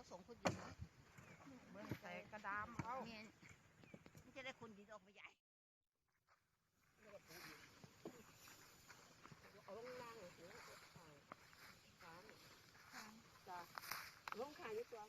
แจกกันแล้วส่งคนดินเนาะเบื้องใส่กระดามเอาเมียนมันจะได้คนดินออกมาใหญ่ เอาลงล่างเลยสิสามจ้ะลงขายดีกว่า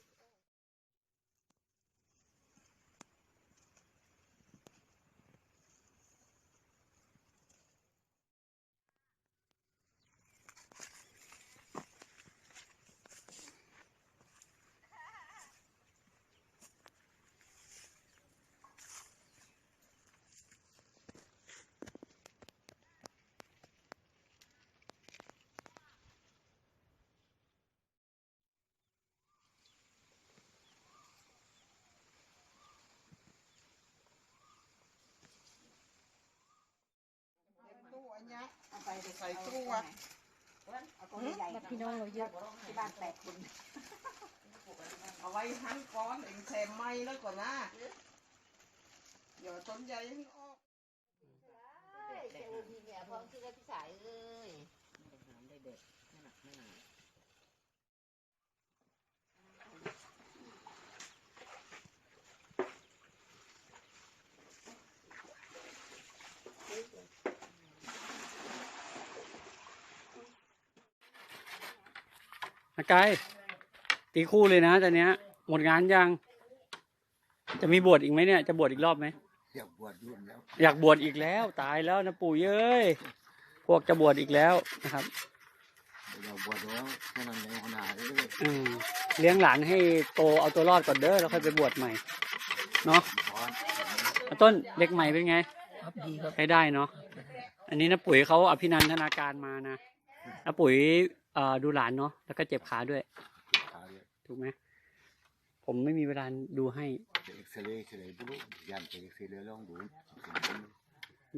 ตู้อันเนี้ยเอาไปใส่ตู้อะเอาตัวใหญ่แบบพี่น้องเราเยอะที่บ้านแปดคนเอาไว้หั่นก้อนเองแซมไม้แล้วก่อนนะเดี๋ยวต้นใหญ่ให้ออกเจ้าพี่เนี่ยพร้อมที่ได้พี่สายเอ้ยน้ำได้เด็ดไม่หนักไม่หนา กายตีคู่เลยนะตอนเนี้ย หมดงานยัง จะมีบวชอีกไหมเนี่ย จะบวชอีกรอบไหม อยากบวชยุ่นแล้ว อยากบวชอีกแล้ว ตายแล้วนะปู่เย้ย พวกจะบวชอีกแล้วนะครับ อยากบวชแล้วแค่นั้นเองขนาดนี้เลยอืมเลี้ยงหลานให้โตเอาตัวรอดก่อนเด้อแล้วค่อยไปบวชใหม่ เนาะพรอะต้นเด็กใหม่เป็นไง ครับดีครับ ใช้ได้เนาะ อันนี้นะปุ๋ยเขาอภินันทนาการมานะนะปุ๋ย เอ่อดูหลานเนาะแล้วก็เจ็บขาด้วยขาเนี่ยถูกไหมผมไม่มีเวลาดูให้ จะเอ็กซเรย์เอ็กซเรย์บุรุษยันจะเอ็กซเรย์ลองดู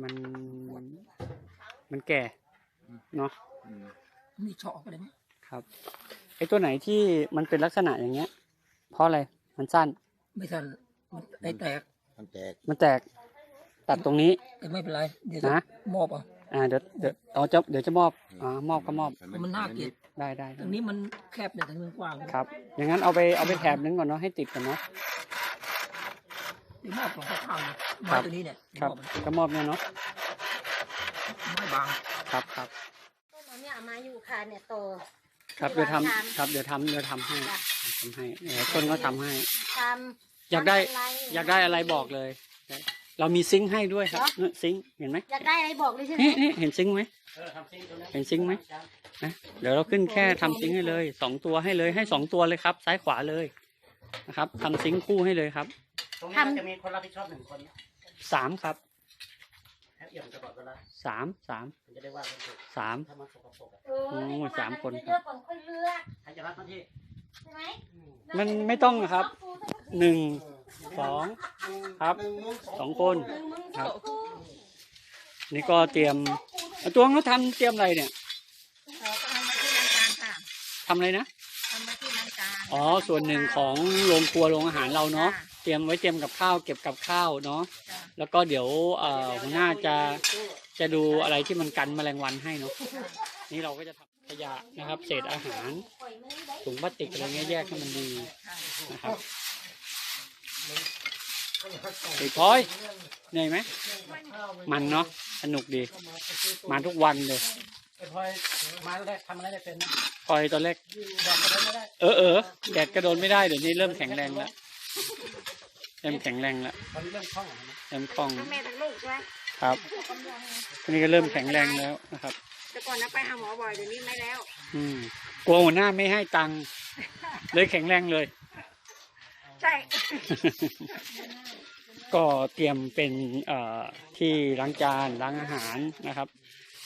มันมันแก่เนาะอืมมีเฉาะไปเลยมั้ยครับไอ้ตัวไหนที่มันเป็นลักษณะอย่างเงี้ย เพราะอะไรมันสั้นไม่ทันมันไอแตกมันแตกมันแตกตัดตรงนี้ แต่ไม่เป็นไร เดี๋ยวนะ มอบอะ อ่าเดี๋ยวเดี๋ยวเอาจะเดี๋ยวจะมอบอ่ามอบก็มอบมันน่าเกลียดได้ได้ตรงนี้มันแคบแต่ทางนี้กว้างครับ อย่างนั้นเอาไปเอาไปแถบนึงก่อนเนาะให้ติดก่อนเนาะเดี๋ยวมอบของข้าวๆเนี่ยครัไม้บตัวนี้เนี่ยครับมอบก็มอบเนี่ยเนาะไม้บางครับครับต้นเอาเนี่ยเอามาอยู่ค่ะเนี่ยโตครับเดี๋ยวทำทำครับเดี๋ยวทำเดี๋ยวทำให้จ้ะทำให้เดี๋ยวต้นก็ทำให้ทำอยากได้ทำะรอยากได้อะไรบอกเลย เรามีซิงค์ให้ด้วยครับเนี่ยซิงค์เห็นไหมอยากได้อะไรบอกเลยใช่ไหมนี่นี่เห็นซิงค์ไหม เห็นซิงค์ไหม นะเดี๋ยวเราขึ้นแค่ทำซิงค์ให้เลยสองตัวให้เลยให้สองตัวเลยครับ ซ้ายขวาเลยนะครับทำซิงค์คู่ให้เลยครับตรงนี้มันจะมีคนรับผิดชอบหนึ่งคนนะสามครับให้เอี่ยมตลอดเวลาสามสามมันจะได้ว่ากันถูกสาม ถ้ามันสกปรกอะเออโอ้ให้สามคนครับเลือกก่อนค่อยเลือกให้จะรับหน้าที่ใช่ไหมมันไม่ต้องครับ หนึ่ง สองครับสองคนครับ นี่ก็เตรียมเอาตัวเขาทำเตรียมอะไรเนี่ยเออก็ทำมาที่ล้างจานค่ะทำอะไรนะทำมาที่ล้างจานอ๋อส่วนหนึ่งของโรงครัวโรงอาหารเราเนาะเตรียมไว้เตรียมกับข้าวเก็บกับข้าวเนาะจ้ะแล้วก็เดี๋ยวเอ่อหัวหน้าจะจะดูอะไรที่มันกันแมลงวันให้เนาะนี่เราก็จะทำขยะนะครับ เศษอาหารถุงพลาสติกอะไรเงี้ยแยกให้มันดีนะครับ ไอ้พลอยเหนื่อยไหมมันเนาะสนุกดี มาทุกวันเลยไอ้พลอยมาแรกทำอะไรได้เป็นนะพลอยตอนแรกบอกอะไรไม่ได้เออเออแดดกระโดนไม่ได้เดี๋ยวนี้เริ่มแข็งแรงแล้วเริ่มแข็งแรงแล้วตอนนี้เริ่มคล่องแล้วนะเริ่มคล่องทั้งแม่ทั้งลูกใช่ไหมครับทีนี้ก็เริ่มแข็งแรงแล้วนะครับแต่ก่อนนะไปหาหมอบ่อยเดี๋ยวนี้ไม่แล้ว อืมกลัวหัวหน้าไม่ให้ตังค์เลยแข็งแรงเลย ใช่ ก็เตรียมเป็นเอ่อที่ล้างจานล้างอาหารนะครับ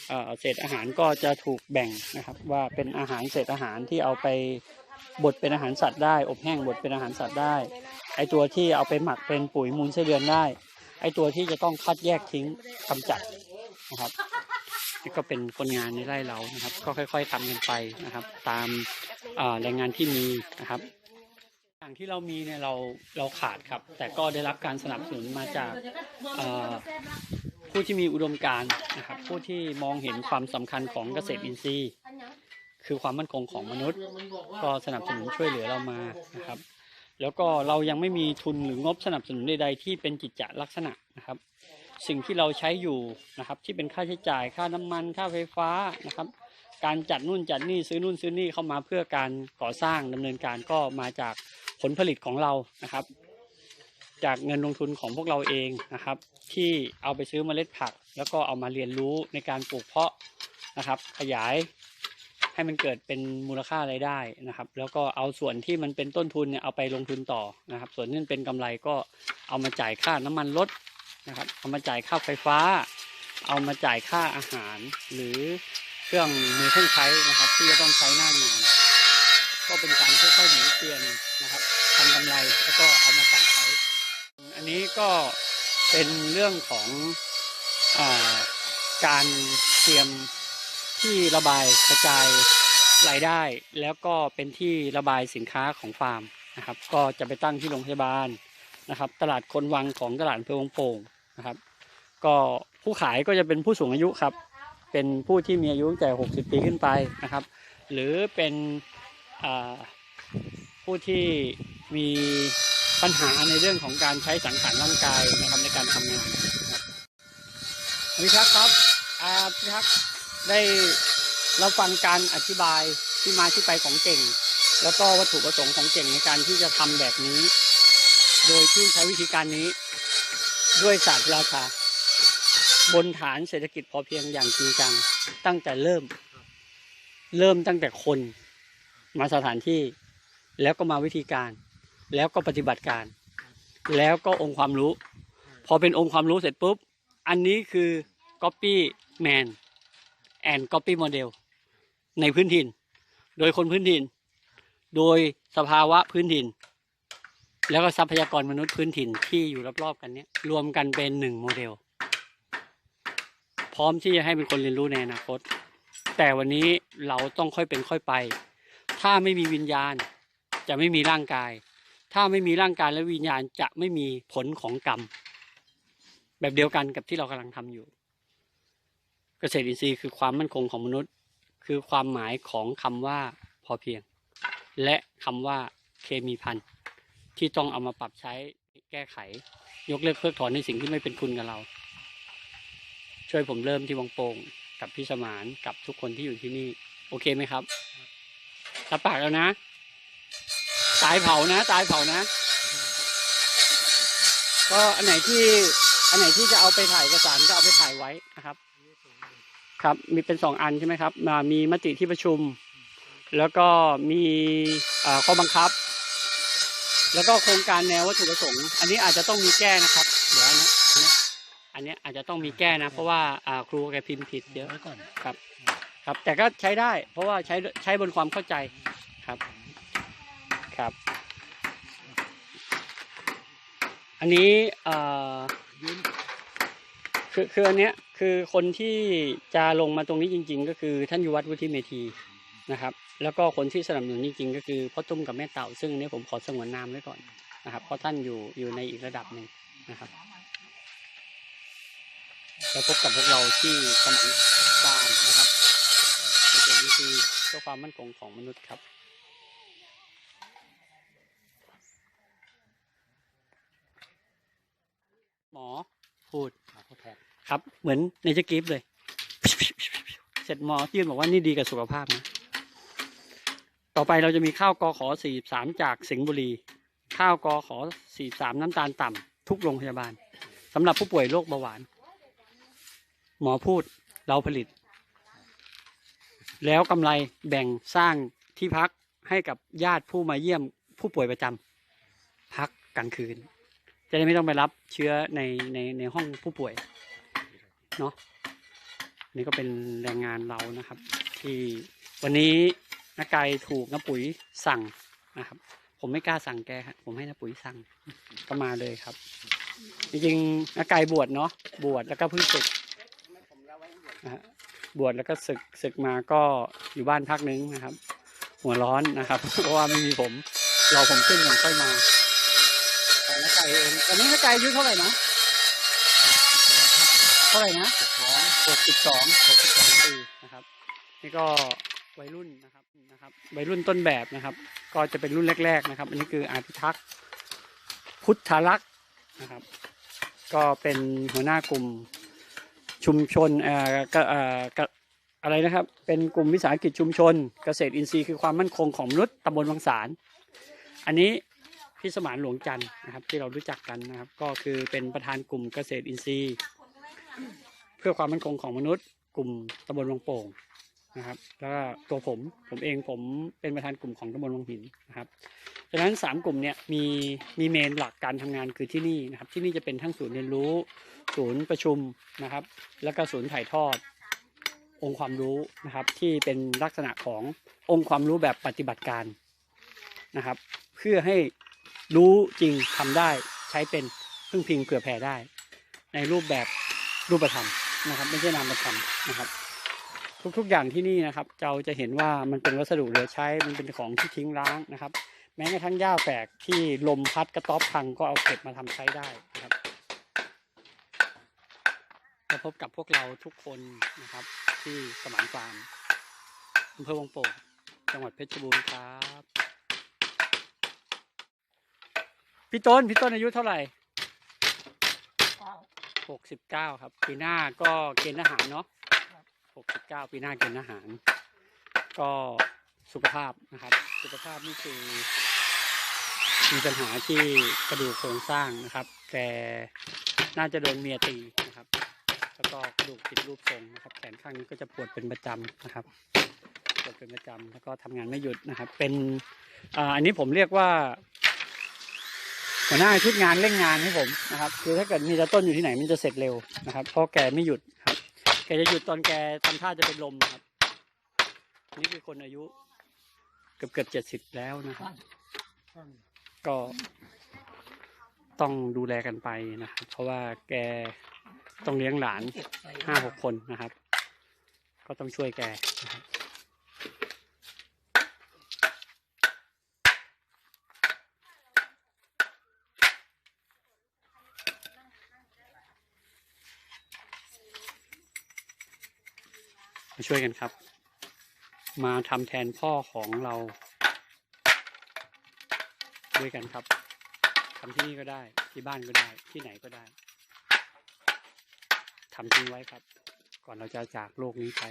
เอ่อเศษอาหารก็จะถูกแบ่งนะครับ ว่าเป็นอาหารเศษอาหารที่เอาไปบดเป็นอาหารสัตว์ได้ อบแห้งบดเป็นอาหารสัตว์ได้ ไอตัวที่เอาไปหมักเป็นปุ๋ยมูลไส้เดือนได้ ไอตัวที่จะต้องคัดแยกทิ้งกำจัดนะครับนี่ก็เป็นคนงานในไร่เรานะครับ ก็ค่อย ๆทำกันไปนะครับ ตามเอ่อแรงงานที่มีนะครับางที่เรามีเนี่ยเราเราขาดครับ แต่ก็ได้รับการสนับสนุนมาจากผู้ที่มีอุดมการนะครับ ผู้ที่มองเห็นความสำคัญของเกษตรอินทรีย์ คือความมั่นคงของมนุษย์ ก็สนับสนุนช่วยเหลือเรามานะครับ แล้วก็เรายังไม่มีทุนหรืองบสนับสนุนใดๆที่เป็นกิจจลักษณะนะครับ สิ่งที่เราใช้อยู่นะครับ ที่เป็นค่าใช้จ่ายค่าน้ำมัน ค่าไฟฟ้านะครับ การจัดนู่นจัดนี่ซื้อนู่นซื้อนี่เข้ามาเพื่อการก่อสร้างดำเนินการก็มาจาก ผลผลิตของเรานะครับ จากเงินลงทุนของพวกเราเองนะครับ ที่เอาไปซื้อเมล็ดผัก แล้วก็เอามาเรียนรู้ในการปลูกเพาะนะครับ ขยายให้มันเกิดเป็นมูลค่ารายได้นะครับ แล้วก็เอาส่วนที่มันเป็นต้นทุนเนี่ยเอาไปลงทุนต่อนะครับ ส่วนที่เป็นกำไรก็เอามาจ่ายค่าน้ำมันรถนะครับ เอามาจ่ายค่าไฟฟ้า เอามาจ่ายค่าอาหาร หรือเครื่องมือเครื่องใช้นะครับ ที่จะต้องใช้หน้างาน ก็เป็นการค่อยๆหมุนเวียนนะครับทำกำไรแล้วก็เอามาตัดใช้อันนี้ก็เป็นเรื่องของอการเตรียมที่ระบายกระจายรายได้ แล้วก็เป็นที่ระบายสินค้าของฟาร์มนะครับ ก็จะไปตั้งที่โรงพยาบาลนะครับ ตลาดคนวังของตลาดเภอวงโป่งนะครับ ก็ผู้ขายก็จะเป็นผู้สูงอายุครับ เป็นผู้ที่มีอายุตั้งแต่ 60 ปีขึ้นไปนะครับ หรือเป็น ผู้ที่มีปัญหาในเรื่องของการใช้สังขารร่างกายนะครับในการทำงานครับพิทักษ์ครับอาพิทักษ์ได้เราฟังการอธิบายที่มาที่ไปของเก่ง แล้วก็วัตถุประสงค์ของเก่งในการที่จะทำแบบนี้ โดยที่ใช้วิธีการนี้ด้วยศาสตร์ราชาบนฐานเศรษฐกิจพอเพียงอย่างจริงจังตั้งแต่เริ่ม เริ่มตั้งแต่คน มาสถานที่ แล้วก็มาวิธีการ แล้วก็ปฏิบัติการ แล้วก็องค์ความรู้ พอเป็นองค์ความรู้เสร็จปุ๊บ อันนี้คือ copy man and copy model ในพื้นถิ่น โดยคนพื้นถิ่น โดยสภาวะพื้นถิ่น แล้วก็ทรัพยากรมนุษย์พื้นถิ่นที่อยู่รอบๆกันเนี้ยรวมกันเป็นหนึ่งโมเดล พร้อมที่จะให้เป็นคนเรียนรู้ในอนาคต แต่วันนี้เราต้องค่อยเป็นค่อยไป ถ้าไม่มีวิญญาณจะไม่มีร่างกาย ถ้าไม่มีร่างกายและวิญญาณจะไม่มีผลของกรรม แบบเดียวกันกับที่เรากำลังทำอยู่ เกษตรอินทรีย์คือความมั่นคงของมนุษย์ คือความหมายของคำว่าพอเพียง และคำว่าเคมีพันธุ์ที่ต้องเอามาปรับใช้แก้ไข ยกเลิกเพิกถอนในสิ่งที่ไม่เป็นคุณกับเรา ช่วยผมเริ่มที่วังโป่งกับพี่สมานกับทุกคนที่อยู่ที่นี่ โอเคไหมครับ รับปากแล้วนะ ตายเผานะ ตายเผานะ ก็อันไหนที่ อันไหนที่จะเอาไปถ่ายเอกสารก็เอาไปถ่ายไว้นะครับ ครับ มีเป็นสองอันใช่ไหมครับมามีมติที่ประชุม แล้วก็มีข้อบังคับ แล้วก็โครงการแนววัตถุประสงค์ อันนี้อาจจะต้องมีแก้นะครับ เดี๋ยวนนี้อันนี้อาจจะต้องมีแก้นะ เพราะว่าอ่าครูแกพิมพ์ผิดเยอะครับ ครับ แต่ก็ใช้ได้ เพราะว่าใช้ใช้บนความเข้าใจครับครับ อันนี้คือคืออันเนี้ยคือคนที่จะลงมาตรงนี้จริง ๆ ก็คือท่านยุวัฒน์วุฒิเมธีนะครับ แล้วก็คนที่สนับสนุนจริง ๆ ก็คือพ่อตุ้มกับแม่เต่า ซึ่งอันนี้ผมขอสงวนนามไว้ก่อนนะครับ เพราะท่านอยู่อยู่ในอีกระดับหนึ่งนะครับแล้วพบกับพวกเราที่สนามการ ครับเกษตรอินทรีย์เพื่อความมั่นคงของมนุษย์ครับหมอพูดครับ เหมือนในสคริปต์เลย เสร็จหมอยื่นบอกว่านี่ดีกับสุขภาพนะ ต่อไปเราจะมีข้าวกอขอ43จากสิงห์บุรี ข้าวกอขอ43น้ำตาลต่ำทุกโรงพยาบาลสำหรับผู้ป่วยโรคเบาหวาน หมอพูดเราผลิต แล้วกำไรแบ่งสร้างที่พักให้กับญาติผู้มาเยี่ยมผู้ป่วยประจำพักกลางคืน จะได้ไม่ต้องไปรับเชื้อในในในห้องผู้ป่วยเนาะนี่ก็เป็นแรงงานเรานะครับ ที่วันนี้นักไก่ถูกน้าปุ๋ยสั่งนะครับ ผมไม่กล้าสั่งแกครับผมให้น้าปุ๋ยสั่งก็มาเลยครับ จริงๆนักไก่บวชเนาะบวชแล้วก็เพิ่งศึกนะฮะ บวชแล้วก็ศึกศึกมาก็อยู่บ้านพักนึงนะครับ หัวร้อนนะครับ เพราะว่าไม่มีผมรอผมขึ้นผมค่อยมาของน้าไก่เองตอนนี้น้าไก่อายุเท่าไหร่นะเท่าไหร่นะหกสิบสองหกสิบสองปีนะครับ นี่ก็วัยรุ่นนะครับนะครับ วัยรุ่นต้นแบบนะครับ ก็จะเป็นรุ่นแรก ๆ นะครับ อันนี้คืออาพิทักษ์พุทธลักษ์นะครับ ก็เป็นหัวหน้ากลุ่ม ชุมชนเอ่อกะเอ่อกอะไรนะครับ เป็นกลุ่มวิสาหกิจชุมชน เกษตรอินทรีย์คือความมั่นคงของมนุษย์ตำบลวังสาร อันนี้พี่สมานหลวงจันทร์นะครับ ที่เรารู้จักกันนะครับ ก็คือเป็นประธานกลุ่มเกษตรอินทรีย์ เพื่อความมั่นคงของมนุษย์ กลุ่มตำบลวังโป่งนะครับ แล้วก็ตัวผมผมเองผมเป็นประธานกลุ่มของตำบลวังหินนะครับ ดังนั้นสามกลุ่มเนี่ยมีมีเมนหลักการทำงานคือที่นี่นะครับที่นี่จะเป็นทั้งศูนย์เรียนรู้ ศูนย์ประชุมนะครับ แล้วก็ศูนย์ถ่ายทอดองค์ความรู้นะครับ ที่เป็นลักษณะขององค์ความรู้แบบปฏิบัติการนะครับ เพื่อให้รู้จริงทำได้ใช้เป็นพึ่งพิงเผื่อแผ่ได้ ในรูปแบบรูปธรรมนะครับ ไม่ใช่นามธรรมนะครับทุกๆอย่างที่นี่นะครับ เราจะเห็นว่ามันเป็นวัสดุเหลือใช้ มันเป็นของที่ทิ้งร้างนะครับ แม้กระทั่งหญ้าแฝกที่ลมพัดกระต๊อบพังก็เอาเก็บมาทำใช้ได้นะครับจะพบกับพวกเราทุกคนนะครับ ที่สมานฟาร์มอำเภอวังโป่งจังหวัดเพชรบูรณ์ครับ พี่ต้น พี่ต้นอายุเท่าไหร่หกสิบเก้าครับ ปีหน้าก็เกณฑ์ทหารเนาะหกสิบเก้าปีหน้าเกณฑ์ทหาร ก็สุขภาพนะครับ สุขภาพนี่คือ มีปัญหาที่กระดูกโครงสร้างนะครับ แต่น่าจะโดนเมียตีนะครับ แล้วก็กระดูกผิดรูปทรงนะครับ แขนข้างนี้ก็จะปวดเป็นประจำนะครับ ปวดเป็นประจำแล้วก็ทำงานไม่หยุดนะครับ เป็นอ่าอันนี้ผมเรียกว่าหัวหน้าชุดงานเร่งงานให้ผมนะครับ คือถ้าเกิดมีตะต้นอยู่ที่ไหนมันจะเสร็จเร็วนะครับเพราะแกไม่หยุดครับ แกจะหยุดตอนแกทำท่าจะเป็นลมนะครับ นี่คือคนอายุเกือบเกือบเจ็ดสิบแล้วนะครับ ก็ต้องดูแลกันไปนะครับ เพราะว่าแกต้องเลี้ยงหลานห้าหกคนนะครับ ก็ต้องช่วยแกนะครับมาช่วยกันครับ มาทำแทนพ่อของเรา ด้วยกันครับทำที่นี่ก็ได้ ที่บ้านก็ได้ที่ไหนก็ได้ทำทิ้งไว้ครับ ก่อนเราจะจากโลกนี้ไป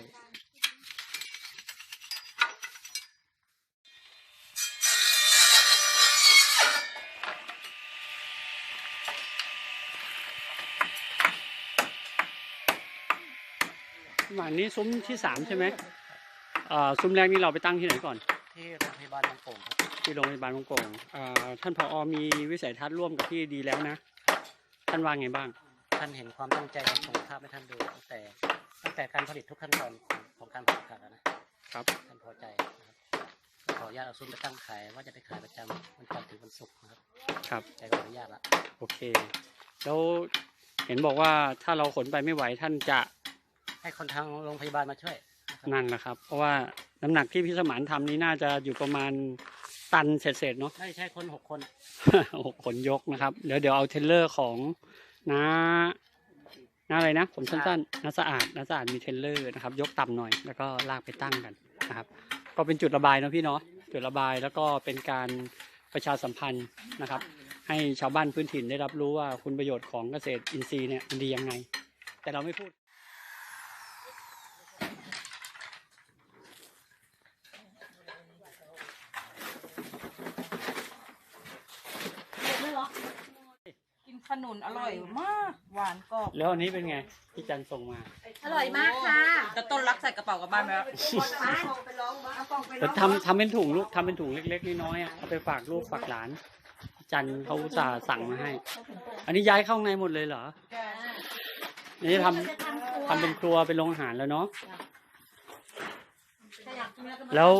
หมานนี้ซุ้มที่สามใช่ไหมอ่อซุ้มแรกนี่เราไปตั้งที่ไหนก่อน ที่โรงพยาบาลบางโป่งครับ ที่โรงพยาบาลบางโป่งเอ่อท่านผอมีวิสัยทัศน์ร่วมกับที่ดีแล้วนะ ท่านว่าไงบ้าง ท่านเห็นความตั้งใจของส่งภาพให้ท่านดูตั้งแต่ตั้งแต่การผลิตทุกขั้นตอนของของการผลิตผักอะนะครับท่านพอใจนะครับขออนุญาตเอาซุ้มไปตั้งขายว่าจะไปขายประจำวันจันทร์ถึงวันศุกร์นะครับ ครับใจขออนุญาตละโอเค แล้วเห็นบอกว่าถ้าเราขนไปไม่ไหวท่านจะให้คนทางโรงพยาบาลมาช่วยนะครับนั่นแหละครับ เพราะว่าน้ำหนักที่พี่สมานทำนี้น่าจะอยู่ประมาณ ตันเศษๆเนาะ ไม่ใช่คนหกคนหกขนยกนะครับ เดี๋ยวเดี๋ยวเอาเทรลเลอร์ของน้าน้าอะไรนะ ผมสั้นๆน้าสะอาดน้าสะอาดมีเทรลเลอร์นะครับ ยกต่ำหน่อย แล้วก็ลากไปตั้งกันนะครับ ก็เป็นจุดระบายเนาะพี่เนาะ จุดระบายแล้วก็เป็นการประชาสัมพันธ์นะครับ ให้ชาวบ้านพื้นถิ่นได้รับรู้ว่าคุณประโยชน์ของเกษตรอินทรีย์เนี่ยมันดียังไง แต่เราไม่พูด ขนุนอร่อยมาก หวานกรอบแล้วอันนี้เป็นไงที่จันส่งมาอร่อยมากค่ะจะต้นรักใส่กระเป๋ากลับบ้านไหมครับแต่ทำทำเป็นถุงลูกทำเป็นถุงเล็กๆน้อยๆอะเอาไปฝากลูกฝากหลาน จันเขาอุตส่าห์สั่งมาให้ อันนี้ย้ายเข้าข้างในหมดเลยเหรอนี่จะทำทำเป็นครัวเป็นโรงอาหารแล้วเนาะแล้ว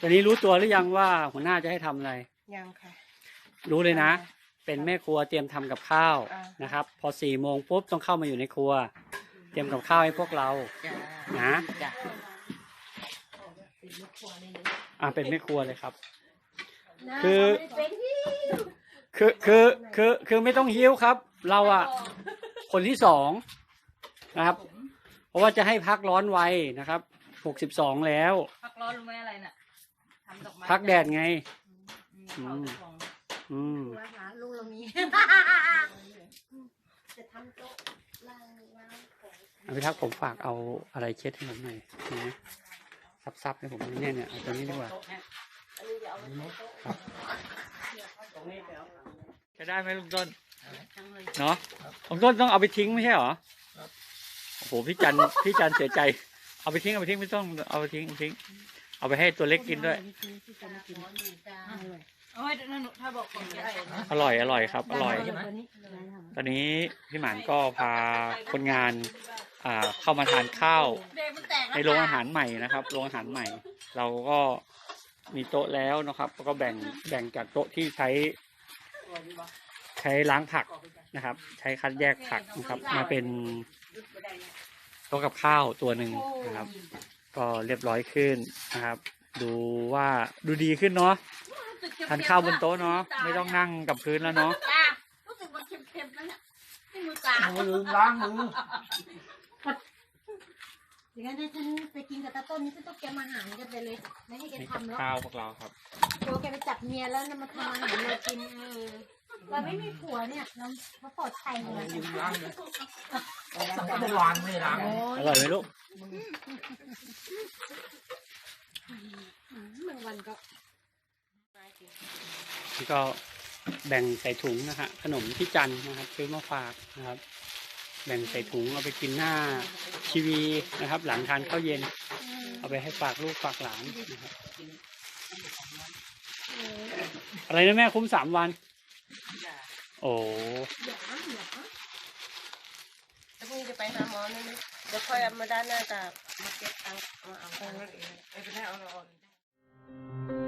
ตอนนี้รู้ตัวหรือยังว่าหัวหน้าจะให้ทำอะไรยังค่ะ รู้เลยนะ เป็นแม่ครัวเตรียมทำกับข้าวอ่านนะครับ พอสี่โมงปุ๊บต้องเข้ามาอยู่ในครัว เตรียมกับข้าวให้พวกเราจ้านะจ้าอ่าเป็นแม่ครัวเลยครับ คือคือคือคือคือไม่ต้องหิ้วครับ เราอะคนที่สองนะครับ เพราะว่าจะให้พักร้อนไวนะครับหกสิบสองแล้ว พักร้อนรู้ไหมอะไรน่ะทำดอกไม้พักแดดไง อืมเผาตะกองอืมดูอาหา รลูกเรามีจะทำโต๊ะล่างล่างของเอาพี่ทักษ์ผมฝากเอาอะไรเช็ดให้ผมหน่อยมีไหมซับๆให้ผมเนี่ยเนี่ยเอาตัวนี้ดีกว่าจะได้ไหมลุงต้นเนาะลุงต้นต้องเอาไปทิ้งไม่ใช่เหรอโอ้โหพี่จัน พี่จันเสียใจ เอาไปทิ้งเอาไปทิ้งไม่ต้อง เอาไปทิ้งเอาไปทิ้ง เอาไปให้ตัวเล็กกินด้วย เอาไว้นั่นหนูถ้าบอกคนจะได้นะอร่อยอร่อยครับ อร่อยใช่ไหมตอนนี้พี่หมานก็พาคนงานอ่าเข้ามาทานข้าว เด็กมันแตกในโรงอาหารใหม่นะครับ โรงอาหารใหม่ เราก็มีโต๊ะแล้วนะครับ แล้วก็แบ่งแบ่งจากโต๊ะที่ใช้ใช้ล้างผักนะครับ ใช้คัดแยกผักนะครับ มาเป็นโต๊ะกับข้าวตัวหนึ่งนะครับ ก็เรียบร้อยขึ้นนะครับ ดูว่าดูดีขึ้นเนาะ ทานข้าวบนโต๊ะเนาะไม่ต้องนั่งกับพื้นแล้วเนาะตารู้สึกมันเค็มๆนั่นน่ะที่มือตามือลืมล้างมืออย่างนั้นถ้าฉันไปกินกับตาต้นนี่ฉันต้องเตรียมอาหารกันไปเลย ไม่ให้แกนี่กับทำแล้วข้าวพวกเราครับตัวแกไปจับเมียแล้วนะมาทำอาหารเรากินเออเราไม่มีผัวเนี่ยเราเราปลอดภัยเลยลืมล้างเลยเมื่อวานไม่ล้างอร่อยไหมลูกบางวันก็ นี่ก็แบ่งใส่ถุงนะฮะขนมที่จันนะครับซื้อมาฝากนะครับ แบ่งใส่ถุงเอาไปกินหน้าทีวีนะครับ หลังทานข้าวเย็น เอาไปให้ฝากลูกฝากหลานนะครับอะไรนะแม่คุ้มสามวัน โอ้แล้วพรุ่งนี้จะไปหาหมอนี่นะเดี๋ยวค่อยเอามาด้านหน้าตามาเก็บตังค์มาเอาไปไม่เป็นไรเอาเรา